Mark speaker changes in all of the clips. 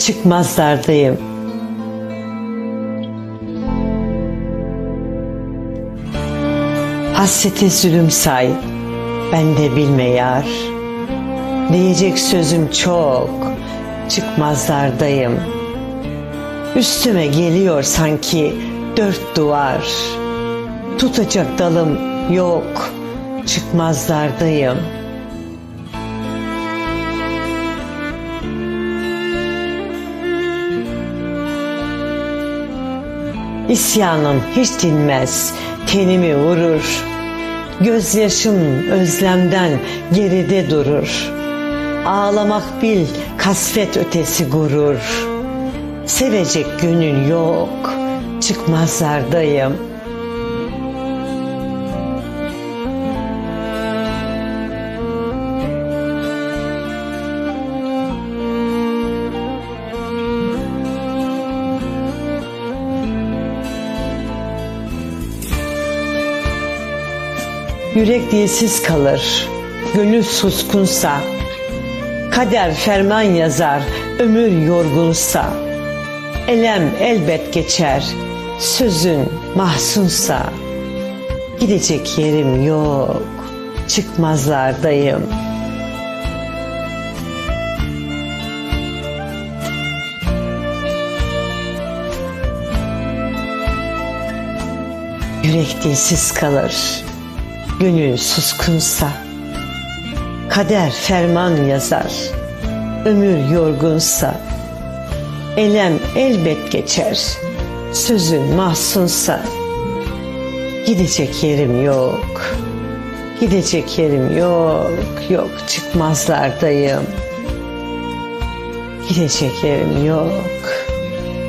Speaker 1: çıkmazlardayım. Hasrete zulüm say, ben de bilme yar. Diyecek sözüm çok, çıkmazlardayım. Üstüme geliyor sanki dört duvar. Tutacak dalım yok, çıkmazlardayım. İsyanım hiç dinmez, tenimi vurur. Gözyaşım özlemden geride durur. Ağlamak bil kasvet ötesi gurur. Sevecek gönül yok, çıkmazlardayım. Yürek dilsiz kalır, gönül suskunsa, kader ferman yazar, ömür yorgunsa, elem elbet geçer, sözün mahsunsa, gidecek yerim yok, çıkmazlardayım. Yürek dilsiz kalır, gönül suskunsa, kader ferman yazar, ömür yorgunsa, elem elbet geçer, sözün mahsunsa, gidecek yerim yok, gidecek yerim yok, yok çıkmazlardayım. Gidecek yerim yok,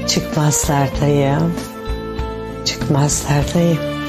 Speaker 1: çıkmazlardayım, çıkmazlardayım.